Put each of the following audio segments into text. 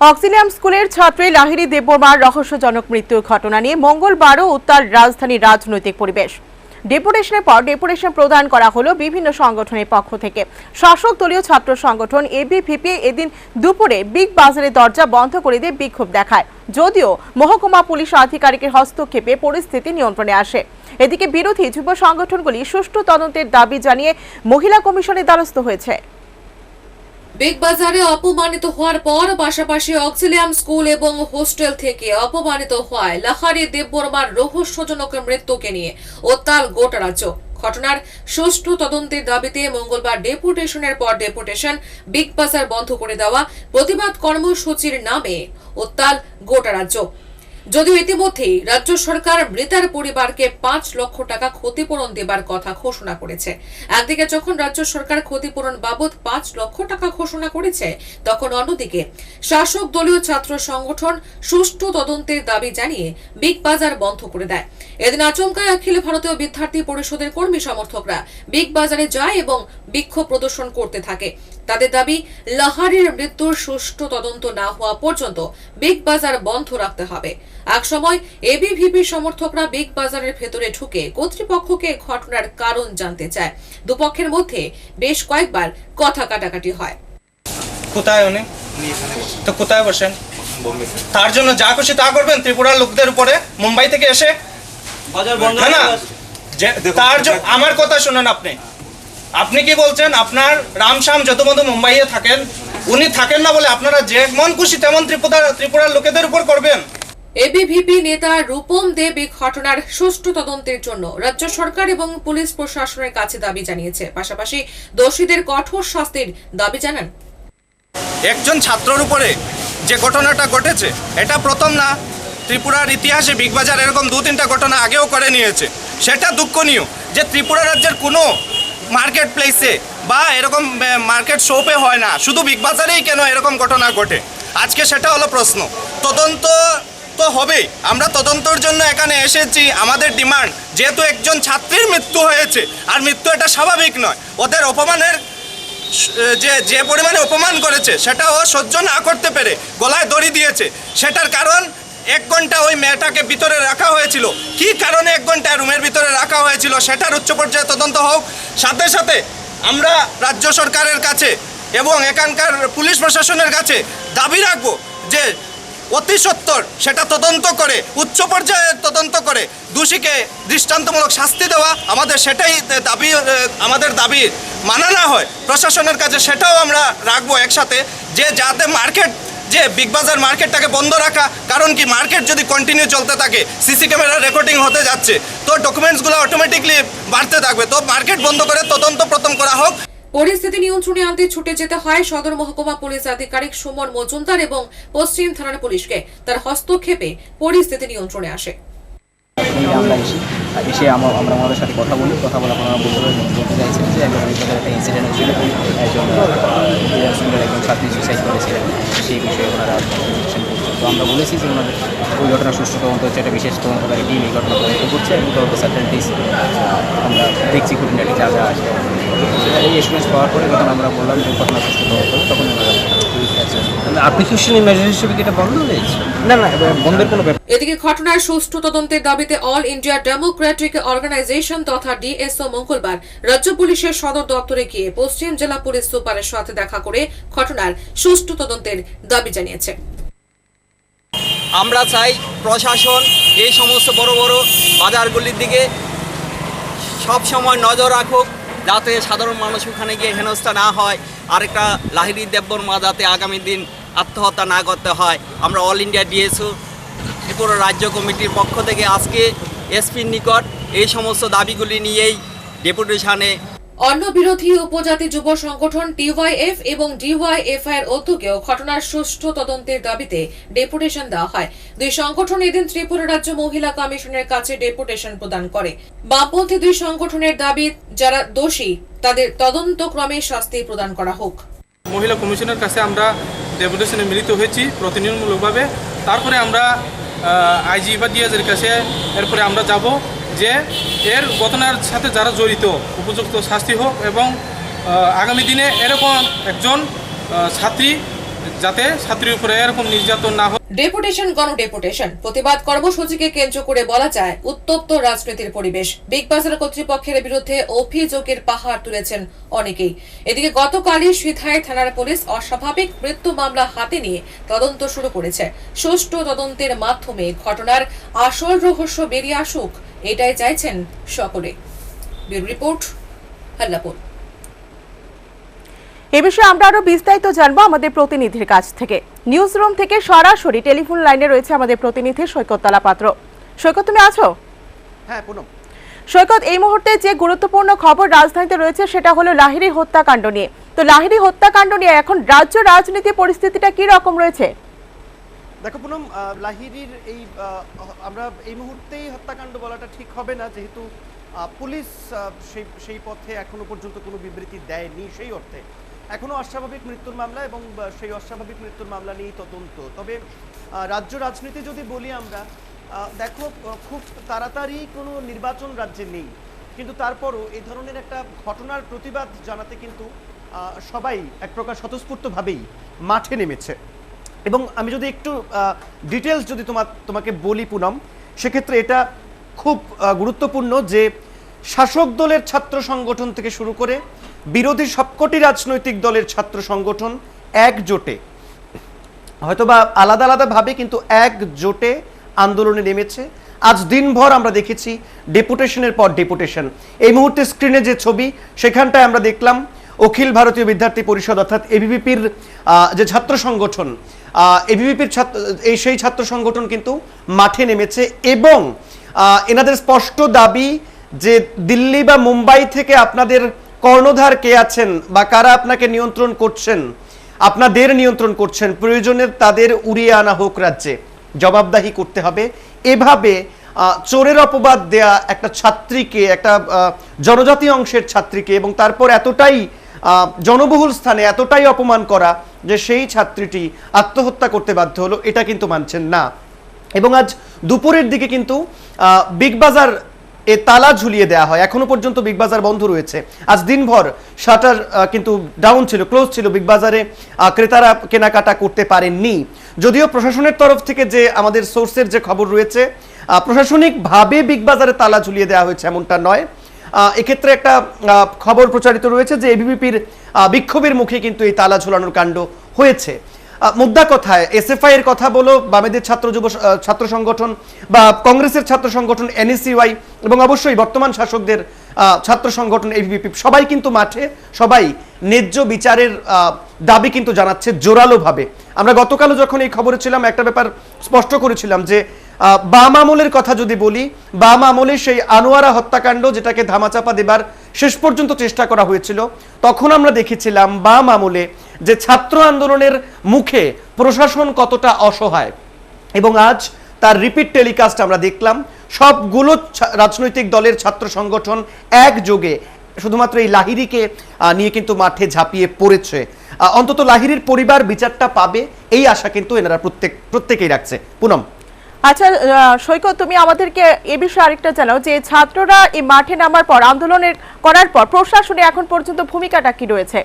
Auxilium স্কুলের ছাত্রী লাহিরি দেববর্মার রহস্যজনক মৃত্যুর ঘটনা নিয়ে মঙ্গলবারও উত্তর রাজধানীর রাজনৈতিক পরিবেশ। ডেপুটেশনের পর ডেপুটেশন প্রদান করা হলো বিভিন্ন সংগঠনের পক্ষ থেকে। শাসক দলীয় ছাত্র সংগঠন এবিভিপি এদিন দুপুরে বিগ বাজারের দরজা বন্ধ করে দিয়ে বিক্ষোভ দেখায়। যদিও মহকুমা পুলিশ আধিকারিকের হস্তক্ষেপে পরিস্থিতি নিয়ন্ত্রণে আসে। এদিকে বিরোধী যুব সংগঠনগুলি সুষ্ঠু তদন্তের দাবি জানিয়ে মহিলা কমিশনের দ্বারস্থ হয়েছে। বিগ বাজারে অপমানিত হওয়ার পর পাশাপাশি অক্সিলিয়াম স্কুল এবং হোস্টেল থেকে অপমানিত হওয়ায় লাহারি দেববর্মার রহস্যজনক মৃত্যুকে নিয়ে ওত্তাল গোটা রাজ্য। ঘটনার সুষ্ঠু তদন্তের দাবিতে মঙ্গলবার ডেপুটেশনের পর ডেপুটেশন বিগ বাজার বন্ধ করে দেওয়া প্রতিবাদ কর্মসূচির নামে উত্তাল গোটা রাজ্য। যদিও ইতিমধ্যেই রাজ্য সরকার মৃতার পরিবারকে পাঁচ লক্ষ টাকা ক্ষতিপূরণ দেবার কথা ঘোষণা করেছে। একদিকে যখন রাজ্য সরকার ক্ষতিপূরণ বাবদ পাঁচ লক্ষ টাকা ঘোষণা করেছে, তখন অন্যদিকে শাসক দলীয় ছাত্র সংগঠন সুষ্ঠু তদন্তের দাবি জানিয়ে বিগ বাজার বন্ধ করে দেয়। এদিন আচমকায় অখিল ভারতীয় বিদ্যার্থী পরিষদের কর্মী সমর্থকরা বিগ বাজারে যায় এবং বিক্ষোভ প্রদর্শন করতে থাকে। তাদের দাবি, লাহারির মৃত্যুর সুষ্ঠু তদন্ত না হওয়া পর্যন্ত বিগ বাজার বন্ধ রাখতে হবে। এক সময় এবিভিপি সমর্থকরা বিগ বাজারের ভেতরে ঢুকে কর্তৃপক্ষকে ঘটনার কারণ জানতে চায়। দুপক্ষের মধ্যে বেশ কয়েকবার কথা কাটাকাটি হয়। কোথায় উনি? তো কোথায় বসেন? তার জন্য যা খুশি তা করবেন ত্রিপুরার লোকদের উপরে। মুম্বাই থেকে এসে না না তার আমার কথা শুনুন আপনি। আপনি কি বলছেন? আপনার রামশ্যাম যতবন্ধু মুম্বাইয়ে থাকেন। উনি থাকেন না বলে আপনারা যেমন খুশি তেমন ত্রিপুরা ত্রিপুরার লোকেদের উপর করবেন। এবিভিপি নেতা রূপম দেব এই ঘটনার সুষ্ঠু তদন্তের জন্য রাজ্য সরকার এবং পুলিশ প্রশাসনের কাছে দাবি জানিয়েছে। পাশাপাশি দোষীদের কঠোর শাস্তির দাবি জানান। একজন ছাত্রর উপরে যে ঘটনাটা ঘটেছে, এটা প্রথম না, ত্রিপুরার ইতিহাসে বিগ বাজার এরকম দু তিনটা ঘটনা আগেও করে নিয়েছে। সেটা দুঃখনীয় যে ত্রিপুরা রাজ্যের কোনো মার্কেট প্লেসে বা এরকম মার্কেট শোপে হয় না। শুধু বিগ বাজারেই কেন এরকম ঘটনা ঘটে? আজকে সেটা হলো প্রশ্ন। তদন্ত তো হবেই আমরা তদন্তর জন্য এখানে এসেছি। আমাদের ডিমান্ড, যেহেতু একজন ছাত্রীর মৃত্যু হয়েছে, আর মৃত্যু এটা স্বাভাবিক নয়। ওদের অপমানের যে যে পরিমাণে অপমান করেছে, সেটা ও সহ্য না করতে পেরে গলায় দড়ি দিয়েছে। সেটার কারণ, এক ঘণ্টা ওই মেয়েটাকে ভিতরে রাখা হয়েছিল। কি কারণে এক ঘণ্টা রুমের ভিতরে রাখা হয়েছিল, সেটার উচ্চ পর্যায়ে তদন্ত হোক। সাথে সাথে আমরা রাজ্য সরকারের কাছে এবং এখানকার পুলিশ প্রশাসনের কাছে দাবি রাখব যে অতি সত্তর সেটা তদন্ত করে, উচ্চ পর্যায়ে তদন্ত করে, দোষীকে দৃষ্টান্তমূলক শাস্তি দেওয়া আমাদের সেটাই দাবি আমাদের দাবি। মানা না হয়, প্রশাসনের কাছে সেটাও আমরা রাখব একসাথে। যে যাতে মার্কেট, যে বিগ বাজার মার্কেটটাকে বন্ধ রাখা, কারণ কি মার্কেট যদি কন্টিনিউ চলতে থাকে সিসি ক্যামেরা রেকর্ডিং হতে যাচ্ছে, তো ডকুমেন্টসগুলো অটোমেটিকলি বাড়তে থাকবে। তো মার্কেট বন্ধ করে তদন্ত প্রথম করা হোক। পরিস্থিতি নিয়ন্ত্রণে আনতে ছুটে যেতে হয় সদর মহকুমা পুলিশ আধিকারিক সুমন মজুমদার এবং পশ্চিম থানার পুলিশকে। তার হস্তক্ষেপে পরিস্থিতি নিয়ন্ত্রণে আসে। আমরা এসি এসে আমরা আমরা আমাদের সাথে কথা বলি। কথা বলে ওনারা বলতে বলতে যে একটা ইনসিডেন্ট হয়েছিল। একজন একজন ছাত্রী সুসাইড করেছিলেন সেই বিষয়ে ওনারা তো আমরা বলেছি যে ওনাদের ওই ঘটনা সুষ্ঠু তদন্ত হচ্ছে। একটা বিশেষ তদন্তকারী টিম এই ঘটনা তদন্ত করছে। এবং তদন্ত সার্টেনিটিস আমরা দেখছি যা যা আছে। এই এসএমএস পাওয়ার পরে যখন আমরা বললাম যে ঘটনা তদন্ত হবে, তখন ওনারা আপনি কি শুনি মেজার হিসেবে কি এটা বন্ধ হয়েছে না না বন্ধের কোনো ব্যাপার এদিকে ঘটনার সুষ্ঠু তদন্তের দাবিতে অল ইন্ডিয়া ডেমোক্রেটিক অর্গানাইজেশন তথা ডিএসও মঙ্গলবার রাজ্য পুলিশের সদর দপ্তরে গিয়ে পশ্চিম জেলা পুলিশ সুপারের সাথে দেখা করে ঘটনার সুষ্ঠু তদন্তের দাবি জানিয়েছে। আমরা চাই প্রশাসন এই সমস্ত বড় বড় বাজারগুলির দিকে সব সময় নজর রাখুক যাতে সাধারণ মানুষ ওখানে গিয়ে হেনস্থা না হয়। আরেকটা লাহিরি দেববর্মা যাতে আগামী দিন আত্মহত্যা না করতে হয়। আমরা অল ইন্ডিয়া ডিএসও ত্রিপুরা রাজ্য কমিটির পক্ষ থেকে আজকে এসপির নিকট এই সমস্ত দাবিগুলি নিয়েই ডেপুটেশনে অন্য বিরোধী উপজাতি যুব সংগঠন টিওয়াইএফ এবং ডিওয়াইএফ এর উদ্যোগেও ঘটনার সুষ্ঠু তদন্তের দাবিতে ডেপুটেশন দেওয়া হয়। দুই সংগঠন এদিন ত্রিপুরা রাজ্য মহিলা কমিশনের কাছে ডেপুটেশন প্রদান করে। বামপন্থী দুই সংগঠনের দাবি, যারা দোষী, তাদের তদন্তক্রমে শাস্তি প্রদান করা হোক। মহিলা কমিশনের কাছে আমরা ডেপুটেশনে মিলিত হয়েছি প্রতিনিধিমূলকভাবে তারপরে আমরা আইজি বা ডিএজের কাছে এরপরে আমরা যাব। যে এর ঘটনার সাথে যারা জড়িত, উপযুক্ত শাস্তি হোক এবং আগামী দিনে এরকম একজন ছাত্রী যাতে ছাত্রীর উপরে এরকম নির্যাতন না হয়। ডেপুটেশন গণ ডেপুটেশন। প্রতিবাদ কর্মসূচিকে কেন্দ্র করে বলা যায়, উত্তপ্ত রাজনীতির পরিবেশ। বিগ বাজার কর্তৃপক্ষের বিরুদ্ধে অভিযোগের পাহাড় তুলেছেন অনেকেই। এদিকে গতকালই সিধাই থানার পুলিশ অস্বাভাবিক মৃত্যু মামলা হাতে নিয়ে তদন্ত শুরু করেছে। সুষ্ঠু তদন্তের মাধ্যমে ঘটনার আসল রহস্য বেরিয়ে আসুক, এটাই চাইছেন সকলে। রিপোর্ট, হাল্লাপুর। এ বিষয়ে আমরা আরও বিস্তারিত জানব আমাদের প্রতিনিধির কাছ থেকে। নিউজ রুম থেকে সরাসরি টেলিফোন লাইনে রয়েছে আমাদের প্রতিনিধি সৈকত তলা পাত্র। সৈকত তুমি আছো? হ্যাঁ পুনম। সৈকত এই মুহূর্তে যে গুরুত্বপূর্ণ খবর রাজধানীতে রয়েছে সেটা হলো লাহিড়ী হত্যাকাণ্ড নিয়ে। তো লাহিড়ী হত্যাকাণ্ড নিয়ে এখন রাজ্য রাজনীতি পরিস্থিতিটা কি রকম রয়েছে? দেখো পুনম আহ, লাহিড়ির এই আমরা এই মুহূর্তেই হত্যাকাণ্ড বলাটা ঠিক হবে না যেহেতু পুলিশ সেই সেই পথে এখনও পর্যন্ত কোনো বিবৃতি দেয়নি সেই অর্থে। এখনও অস্বাভাবিক মৃত্যুর মামলা এবং সেই অস্বাভাবিক মৃত্যুর মামলা নিয়েই তদন্ত। তবে রাজ্য রাজনীতি যদি বলি আমরা দেখো খুব তাড়াতাড়ি কোনো নির্বাচন রাজ্যে নেই। কিন্তু তারপরও এই ধরনের একটা ঘটনার প্রতিবাদ জানাতে কিন্তু সবাই এক প্রকার স্বতঃস্ফূর্তভাবেই মাঠে নেমেছে। এবং আমি যদি একটু ডিটেলস যদি তোমার তোমাকে বলি পুনম, সেক্ষেত্রে এটা খুব গুরুত্বপূর্ণ যে শাসক দলের ছাত্র সংগঠন থেকে শুরু করে বিরোধী সবকটি রাজনৈতিক দলের ছাত্র সংগঠন একজোটে। হয়তোবা আলাদা আলাদাভাবে কিন্তু একজোটে আন্দোলনে নেমেছে। আজ দিনভর আমরা দেখেছি ডেপুটেশনের পর ডেপুটেশন। এই মুহূর্তে স্ক্রিনে যে ছবি, সেখানটায় আমরা দেখলাম অখিল ভারতীয় বিদ্যার্থী পরিষদ অর্থাৎ এবিভিপির যে ছাত্র সংগঠন এবিভিপির ছাত্র এই সেই ছাত্র সংগঠন কিন্তু মাঠে নেমেছে এবং এনাদের স্পষ্ট দাবি যে দিল্লি বা মুম্বাই থেকে আপনাদের কর্ণধার কে আছেন বা কারা আপনাকে নিয়ন্ত্রণ করছেন? আপনাদের নিয়ন্ত্রণ করছেন, প্রয়োজনে তাদের উড়িয়ে আনা হোক রাজ্যে। জবাবদাহি করতে হবে। এভাবে চোরের অপবাদ দেয়া একটা ছাত্রীকে, একটা জনজাতি অংশের ছাত্রীকে এবং তারপর এতটাই জনবহুল স্থানে এতটাই অপমান করা যে সেই ছাত্রীটি আত্মহত্যা করতে বাধ্য হলো, এটা কিন্তু মানছেন না। এবং আজ দুপুরের দিকে কিন্তু বিগ বাজার এ তালা ঝুলিয়ে দেওয়া হয়। এখনও পর্যন্ত বিগ বাজার বন্ধ রয়েছে। আজ দিনভর শাটার কিন্তু ডাউন ছিল ক্লোজ ছিল বিগ বাজারে ক্রেতারা কেনাকাটা করতে পারেননি। যদিও প্রশাসনের তরফ থেকে যে আমাদের সোর্সের যে খবর রয়েছে প্রশাসনিকভাবে বিগ বাজারে তালা ঝুলিয়ে দেওয়া হয়েছে এমনটা নয়। এক্ষেত্রে একটা খবর প্রচারিত রয়েছে যে এবিপির বিক্ষোভের মুখে কিন্তু এই তালা ঝুলানোর কাণ্ড হয়েছে। মুদ্রা কথায়, এসএফআই এর কথা বলো, বামেদের ছাত্র যুব ছাত্র সংগঠন বা কংগ্রেসের ছাত্র সংগঠন এনএসইউআই এবং অবশ্যই বর্তমান শাসকদের ছাত্র সংগঠন এবিপি, সবাই কিন্তু মাঠে, সবাই ন্যায্য বিচারের দাবি কিন্তু জানাচ্ছে জোরালোভাবে। আমরা গতকালও যখন এই খবরে ছিলাম, একটা ব্যাপার স্পষ্ট করেছিলাম যে বাম আমলের কথা যদি বলি, বাম আমলে সেই আনোয়ারা হত্যাকাণ্ড যেটাকে ধামাচাপা দেবার শেষ পর্যন্ত চেষ্টা করা হয়েছিল, তখন আমরা দেখেছিলাম বাম আমলে যে ছাত্র আন্দোলনের মুখে প্রশাসন কতটা অসহায়। এবং আজ তার রিপিট টেলিকাস্ট আমরা দেখলাম, সবগুলো রাজনৈতিক দলের ছাত্র সংগঠন একযোগে শুধুমাত্র এই লাহিরিকে নিয়ে কিন্তু মাঠে ঝাঁপিয়ে পড়েছে। অন্তত লাহিরির পরিবার বিচারটা পাবে, এই আশা কিন্তু এনারা প্রত্যেক, প্রত্যেকেই রাখছে। পুনম। আচ্ছা সৈকত, তুমি আমাদেরকে এ বিষয়ে আরেকটা জানাও যে ছাত্ররা এই মাঠে নামার পর, আন্দোলনের করার পর, প্রশাসনে এখন পর্যন্ত ভূমিকাটা কি রয়েছে?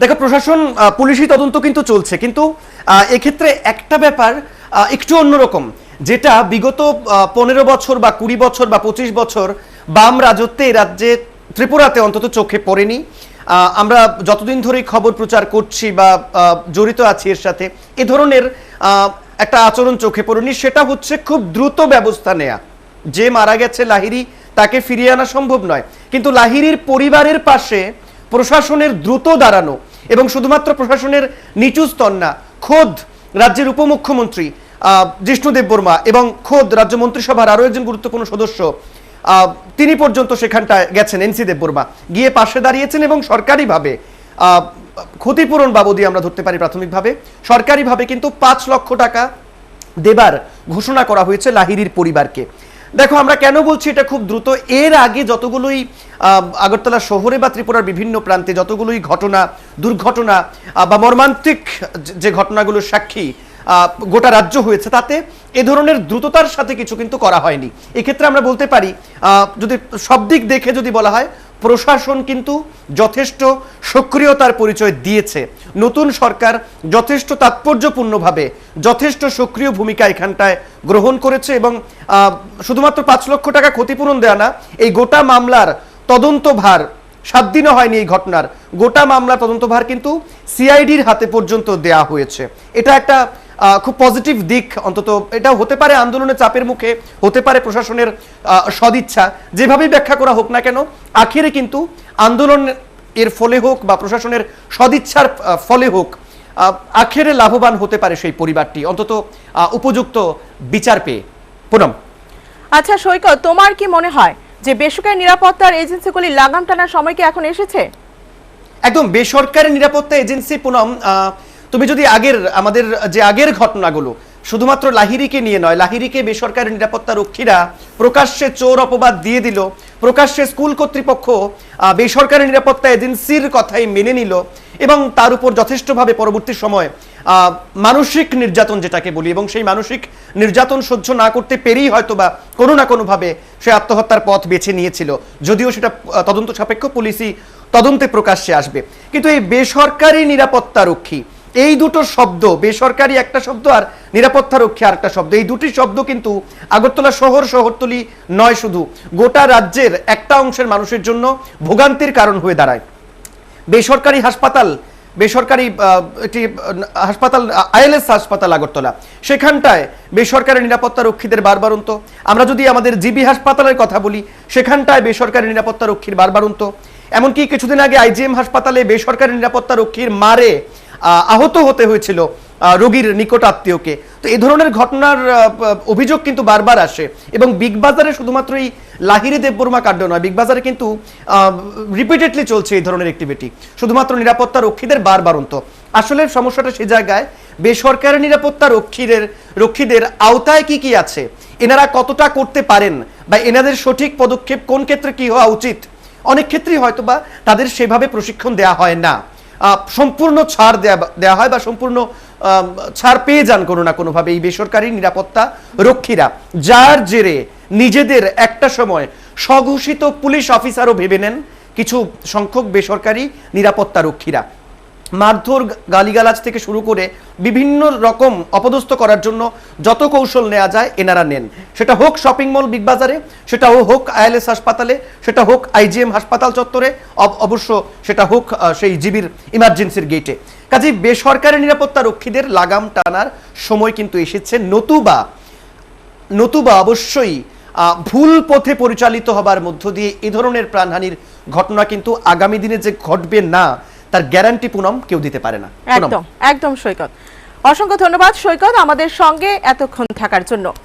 দেখো, প্রশাসন পুলিশি তদন্ত কিন্তু চলছে, কিন্তু এক্ষেত্রে একটা ব্যাপার একটু অন্যরকম, যেটা বিগত পনেরো বছর বা কুড়ি বছর বা পঁচিশ বছর বাম রাজত্বে রাজ্যে ত্রিপুরাতে অন্তত চোখে পড়েনি। আমরা যতদিন ধরেই খবর প্রচার করছি বা জড়িত আছি এর সাথে, এ ধরনের একটা আচরণ চোখে পড়েনি। সেটা হচ্ছে খুব দ্রুত ব্যবস্থা নেয়া। যে মারা গেছে লাহিরি তাকে ফিরিয়ে আনা সম্ভব নয়। কিন্তু লাহিরির পরিবারের পাশে প্রশাসনের দ্রুত দাঁড়ানো এবং শুধুমাত্র প্রশাসনের নিচু স্তর না, খোদ রাজ্যের উপমুখ্যমন্ত্রী জিষ্ণু দেববর্মা এবং খোদ রাজ্য মন্ত্রিসভার আরও একজন গুরুত্বপূর্ণ সদস্য তিনি পর্যন্ত সেখানটায় গেছেন এনসি দেববর্মা গিয়ে পাশে দাঁড়িয়েছেন এবং সরকারিভাবে ক্ষতিপূরণ বাবদই আমরা ধরতে পারি প্রাথমিকভাবে। সরকারিভাবে কিন্তু পাঁচ লক্ষ টাকা দেবার ঘোষণা করা হয়েছে লাহিরির পরিবারকে। দেখো, আমরা কেন বলছি এটা খুব দ্রুত? এর আগে যতগুলোই আগরতলা শহরে বা ত্রিপুরার বিভিন্ন প্রান্তে যতগুলোই ঘটনা, দুর্ঘটনা বা মর্মান্তিক যে- ঘটনাগুলো সাক্ষী গোটা রাজ্য হয়েছে, তাতে এ ধরনের দ্রুততার সাথে কিছু কিন্তু করা হয়নি। এক্ষেত্রে আমরা বলতে পারি যদি সব দিক দেখে যদি বলা হয় প্রশাসন কিন্তু যথেষ্ট সক্রিয়তার পরিচয় দিয়েছে। নতুন সরকার যথেষ্ট তাৎপর্যপূর্ণভাবে যথেষ্ট সক্রিয় ভূমিকা এখানটায় গ্রহণ করেছে এবং শুধুমাত্র পাঁচ লক্ষ টাকা ক্ষতিপূরণ দেওয়া না, এই গোটা মামলার তদন্তভার, সাত দিনও হয়নি এই ঘটনার, গোটা মামলা তদন্তভার কিন্তু সিআইডির হাতে পর্যন্ত দেয়া হয়েছে। এটা একটা খুব পজিটিভ দিক অন্তত। এটা হতে পারে আন্দোলনের চাপের মুখে হতে পারে প্রশাসনের সদিচ্ছা। যেভাবেই ব্যাখ্যা করা হোক না কেন আখেরে কিন্তু আন্দোলন এর ফলে হোক বা প্রশাসনের সদিচ্ছার ফলে হোক আখেরে লাভবান হতে পারে সেই পরিবারটি। অন্তত উপযুক্ত বিচার পেয়ে। পুনম। আচ্ছা সৈকত তোমার কি মনে হয় যে বেসরকারি নিরাপত্তার এজেন্সিগুলি লাগাম টানার সময় কি এখন এসেছে? একদম বেসরকারি নিরাপত্তা এজেন্সি পুনম আহ, তুমি যদি আগের, আমাদের যে আগের ঘটনাগুলো, শুধুমাত্র লাহিরিকে নিয়ে নয় লাহিরিকে বেসরকারি নিরাপত্তা রক্ষীরা প্রকাশ্যে চোর অপবাদ দিয়ে দিল, প্রকাশ্যে স্কুল কর্তৃপক্ষ বেসরকারি নিরাপত্তা এজেন্সির কথাই মেনে নিল এবং তার উপর যথেষ্টভাবে পরবর্তী সময় মানসিক নির্যাতন যেটাকে বলি এবং সেই মানসিক নির্যাতন সহ্য না করতে পেরেই হয়তো বা কোনো না কোনোভাবে সে আত্মহত্যার পথ বেছে নিয়েছিল। যদিও সেটা তদন্ত সাপেক্ষ পুলিশই তদন্তে প্রকাশ্যে আসবে। কিন্তু এই বেসরকারি নিরাপত্তা রক্ষী এই দুটো শব্দ, বেসরকারি একটা শব্দ আর নিরাপত্তা রক্ষী আর একটা শব্দ, এই দুটি শব্দ কিন্তু আগরতলা শহর, শহরতলি নয় শুধু, গোটা রাজ্যের একটা অংশের মানুষের জন্য ভোগান্তির কারণ হয়ে দাঁড়ায়। বেসরকারি হাসপাতাল, বেসরকারি একটি হাসপাতাল, আইএলএস হাসপাতাল আগরতলা, সেখানটায় বেসরকারি নিরাপত্তা রক্ষীদের বারবারন্ত আমরা যদি আমাদের জিবি হাসপাতালের কথা বলি, সেখানটায় বেসরকারি নিরাপত্তা রক্ষীর বারবারন্ত এমনকি কিছুদিন আগে আইজিএম হাসপাতালে বেসরকারি নিরাপত্তা রক্ষীর মারে আহত হতে হয়েছিল রোগীর নিকট আত্মীয়কে। তো এই ধরনের ঘটনার অভিযোগ কিন্তু বারবার আসে এবং বিগ বাজারে শুধুমাত্র এই লাহিরি দেববর্মা কাণ্ড নয় বিগ বাজারে কিন্তু রিপিটেডলি চলছে এই ধরনের অ্যাক্টিভিটি শুধুমাত্র নিরাপত্তা রক্ষীদের বারবারন্ত আসলে সমস্যাটা সে জায়গায়, বেসরকারি নিরাপত্তা রক্ষীদের রক্ষীদের আওতায় কি কি আছে? এনারা কতটা করতে পারেন? বা এনাদের সঠিক পদক্ষেপ কোন ক্ষেত্রে কি হওয়া উচিত? অনেক ক্ষেত্রেই হয়তো বা তাদের সেভাবে প্রশিক্ষণ দেওয়া হয় না। সম্পূর্ণ ছাড় দেওয়া দেওয়া হয় বা সম্পূর্ণ ছাড় পেয়ে যান কোনো না কোনোভাবে এই বেসরকারি নিরাপত্তা রক্ষীরা। যার জেরে নিজেদের একটা সময় স্বঘোষিত পুলিশ অফিসারও ভেবে নেন কিছু সংখ্যক বেসরকারি নিরাপত্তা রক্ষীরা। মারধর গালিগালাজ থেকে শুরু করে বিভিন্ন রকম অপদস্থ করার জন্য যত কৌশল নেওয়া যায়, এনারা নেন। সেটা হোক শপিং মল, বিগ বাজারে সেটা হোক আইএলএস হাসপাতালে, সেটা হোক আইজিএম হাসপাতাল চত্বরে অবশ্য সেটা হোক সেই জিবির ইমার্জেন্সির গেটে কাজে বেসরকারি নিরাপত্তা রক্ষীদের লাগাম টানার সময় কিন্তু এসেছে। নতুবা নতুবা অবশ্যই ভুল পথে পরিচালিত হবার মধ্য দিয়ে এ ধরনের প্রাণহানির ঘটনা কিন্তু আগামী দিনে যে ঘটবে না তার গ্যারান্টি পুনম কেউ দিতে পারে না। একদম একদম সৈকত। অসংখ্য ধন্যবাদ সৈকত আমাদের সঙ্গে এতক্ষণ থাকার জন্য।